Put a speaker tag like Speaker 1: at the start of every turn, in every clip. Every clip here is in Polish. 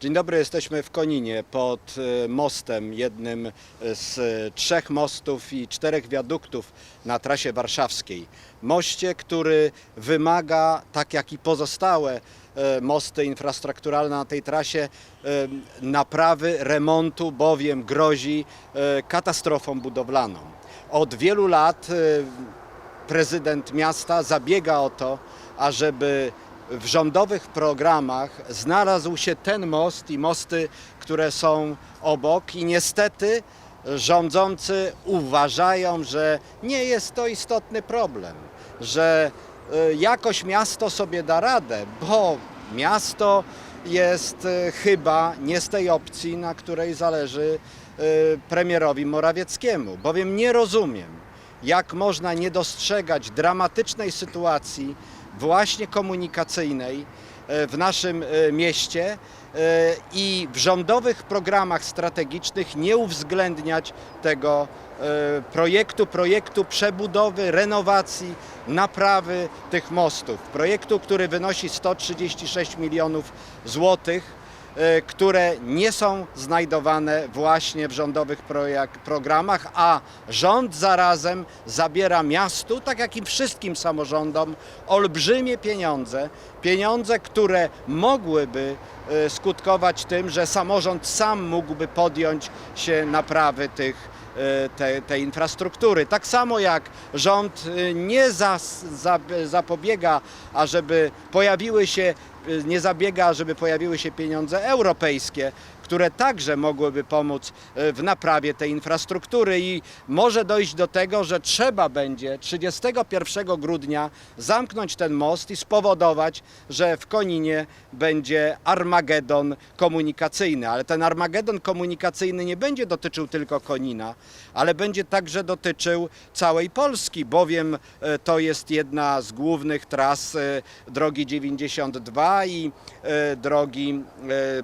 Speaker 1: Dzień dobry, jesteśmy w Koninie pod e, mostem, jednym z e, trzech mostów i czterech wiaduktów na trasie warszawskiej. Moście, który wymaga, tak jak i pozostałe mosty infrastrukturalne na tej trasie, e, naprawy, remontu, bowiem grozi e, katastrofą budowlaną. Od wielu lat e, prezydent miasta zabiega o to, ażeby w rządowych programach znalazł się ten most i mosty, które są obok i niestety rządzący uważają, że nie jest to istotny problem, że jakoś miasto sobie da radę, bo miasto jest y, chyba nie z tej opcji, na której zależy y, premierowi Morawieckiemu, bowiem nie rozumiem, jak można nie dostrzegać dramatycznej sytuacji właśnie komunikacyjnej e, w naszym e, mieście e, i w rządowych programach strategicznych nie uwzględniać tego e, projektu, projektu przebudowy, renowacji, naprawy tych mostów. Projektu, który wynosi 136 milionów złotych e, które nie są znajdowane właśnie w rządowych programach, a rząd zarazem zabiera miastu, tak jak i wszystkim samorządom, olbrzymie pieniądze, pieniądze, które mogłyby e, skutkować tym, że samorząd sam mógłby podjąć się naprawy tych e, te, tej infrastruktury. Tak samo jak rząd e, nie zas, za, zapobiega, ażeby pojawiły się, e, nie zabiega, żeby pojawiły się pieniądze europejskie, które także mogłyby pomóc e, w naprawie tej infrastruktury i może dojść do tego, że trzeba będzie 31 grudnia zamknąć ten most i spowodować, że w Koninie będzie Armagedon komunikacyjny. Ale ten Armagedon komunikacyjny nie będzie dotyczył tylko Konina, ale będzie także dotyczył całej Polski, bowiem e, to jest jedna z głównych tras e, drogi 92 i drogi e,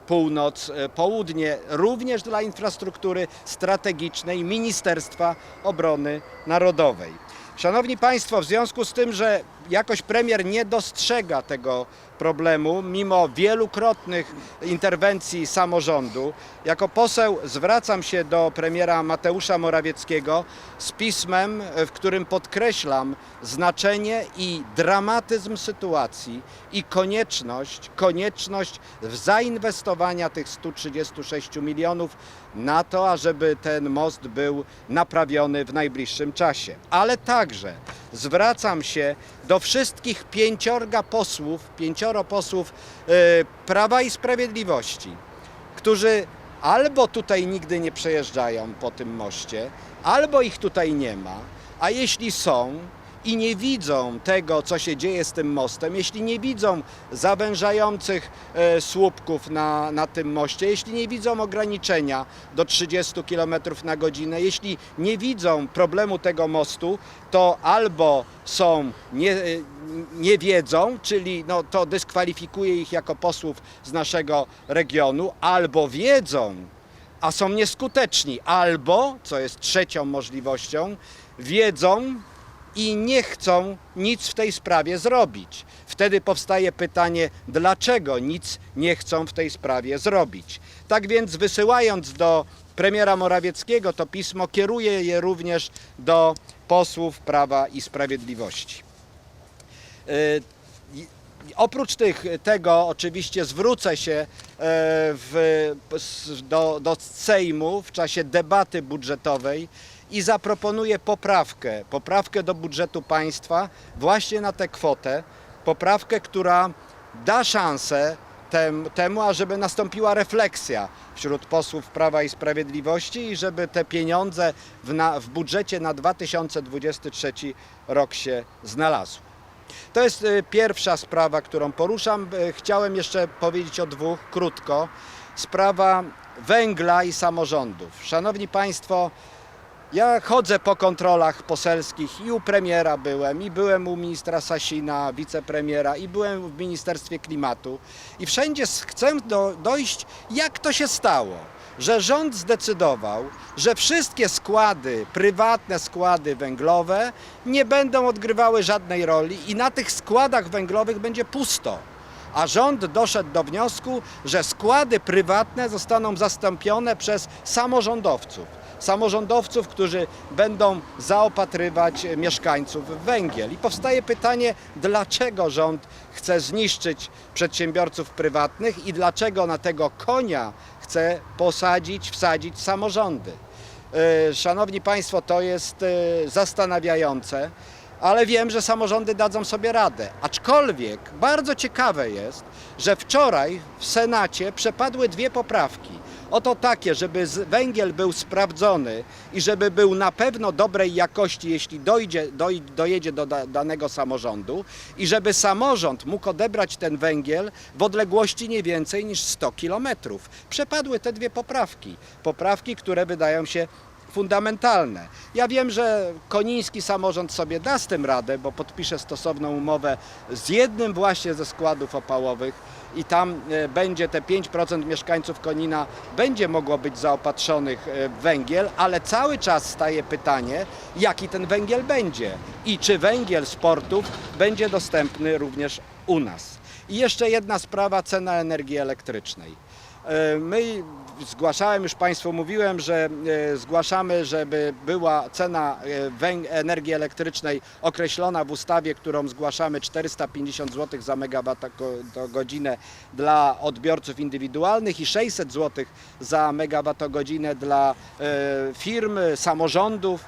Speaker 1: północ-południe, również dla infrastruktury strategicznej Ministerstwa Obrony Narodowej. Szanowni Państwo, w związku z tym, że jakoś premier nie dostrzega tego problemu, mimo wielukrotnych interwencji samorządu, jako poseł zwracam się do premiera Mateusza Morawieckiego z pismem, w którym podkreślam znaczenie i dramatyzm sytuacji i konieczność, konieczność zainwestowania tych 136 milionów na to, ażeby ten most był naprawiony w najbliższym czasie. Ale także zwracam się do wszystkich pięciorga posłów, pięcioro posłów e, Prawa i Sprawiedliwości, którzy albo tutaj nigdy nie przejeżdżają po tym moście, albo ich tutaj nie ma, a jeśli są i nie widzą tego, co się dzieje z tym mostem, jeśli nie widzą zawężających e, słupków na, na tym moście, jeśli nie widzą ograniczenia do 30 km na godzinę, jeśli nie widzą problemu tego mostu, to albo są nie, e, nie wiedzą, czyli no, to dyskwalifikuje ich jako posłów z naszego regionu, albo wiedzą, a są nieskuteczni, albo, co jest trzecią możliwością, wiedzą i nie chcą nic w tej sprawie zrobić. Wtedy powstaje pytanie, dlaczego nic nie chcą w tej sprawie zrobić. Tak więc wysyłając do premiera Morawieckiego to pismo, kieruję je również do posłów Prawa i Sprawiedliwości. Y, Oprócz tych, tego oczywiście zwrócę się e, w, do, do Sejmu w czasie debaty budżetowej i zaproponuję poprawkę, poprawkę do budżetu państwa właśnie na tę kwotę, poprawkę, która da szansę tem, temu, ażeby nastąpiła refleksja wśród posłów Prawa i Sprawiedliwości i żeby te pieniądze w, na, w budżecie na 2023 rok się znalazły. To jest y, pierwsza sprawa, którą poruszam. Y, Chciałem jeszcze powiedzieć o dwóch krótko. Sprawa węgla i samorządów. Szanowni Państwo, ja chodzę po kontrolach poselskich i u premiera byłem, i byłem u ministra Sasina, wicepremiera, i byłem w Ministerstwie Klimatu. I wszędzie chcę do, dojść, jak to się stało, że rząd zdecydował, że wszystkie składy, prywatne składy węglowe nie będą odgrywały żadnej roli i na tych składach węglowych będzie pusto. A rząd doszedł do wniosku, że składy prywatne zostaną zastąpione przez samorządowców. Samorządowców, którzy będą zaopatrywać mieszkańców w węgiel. I powstaje pytanie, dlaczego rząd chce zniszczyć przedsiębiorców prywatnych i dlaczego na tego konia chce posadzić, wsadzić samorządy. E, Szanowni Państwo, to jest e, zastanawiające, ale wiem, że samorządy dadzą sobie radę. Aczkolwiek bardzo ciekawe jest, że wczoraj w Senacie przepadły dwie poprawki. Oto takie, żeby węgiel był sprawdzony i żeby był na pewno dobrej jakości, jeśli dojdzie, doj, dojedzie do da, danego samorządu i żeby samorząd mógł odebrać ten węgiel w odległości nie więcej niż 100 kilometrów. Przepadły te dwie poprawki. Poprawki, które wydają się fundamentalne. Ja wiem, że koniński samorząd sobie da z tym radę, bo podpisze stosowną umowę z jednym właśnie ze składów opałowych i tam e, będzie te 5% mieszkańców Konina będzie mogło być zaopatrzonych e, w węgiel, ale cały czas staje pytanie, jaki ten węgiel będzie i czy węgiel z portów będzie dostępny również u nas. I jeszcze jedna sprawa, cena energii elektrycznej. E, My zgłaszałem, już Państwu mówiłem, że e, zgłaszamy, żeby była cena e, energii elektrycznej określona w ustawie, którą zgłaszamy 450 zł za megawattogodzinę dla odbiorców indywidualnych i 600 zł za megawattogodzinę dla firm, samorządów.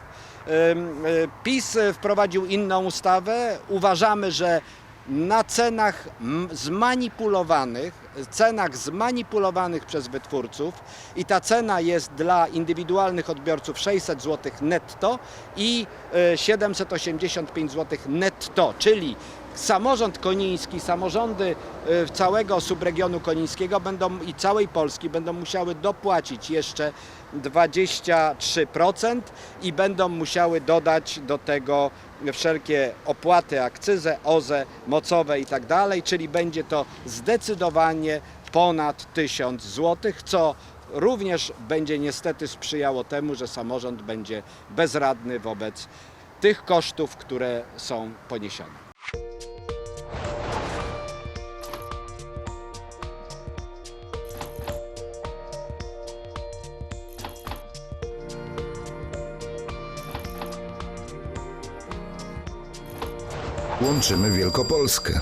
Speaker 1: PiS wprowadził inną ustawę. Uważamy, że na cenach zmanipulowanych, cenach zmanipulowanych przez wytwórców i ta cena jest dla indywidualnych odbiorców 600 zł netto i y, 785 zł netto, czyli samorząd koniński, samorządy y, całego subregionu konińskiego będą i całej Polski będą musiały dopłacić jeszcze 23% i będą musiały dodać do tego wszelkie opłaty, akcyzę, OZE, mocowe i tak dalej, czyli będzie to zdecydowanie ponad 1000 zł, co również będzie niestety sprzyjało temu, że samorząd będzie bezradny wobec tych kosztów, które są poniesione.
Speaker 2: Łączymy Wielkopolskę.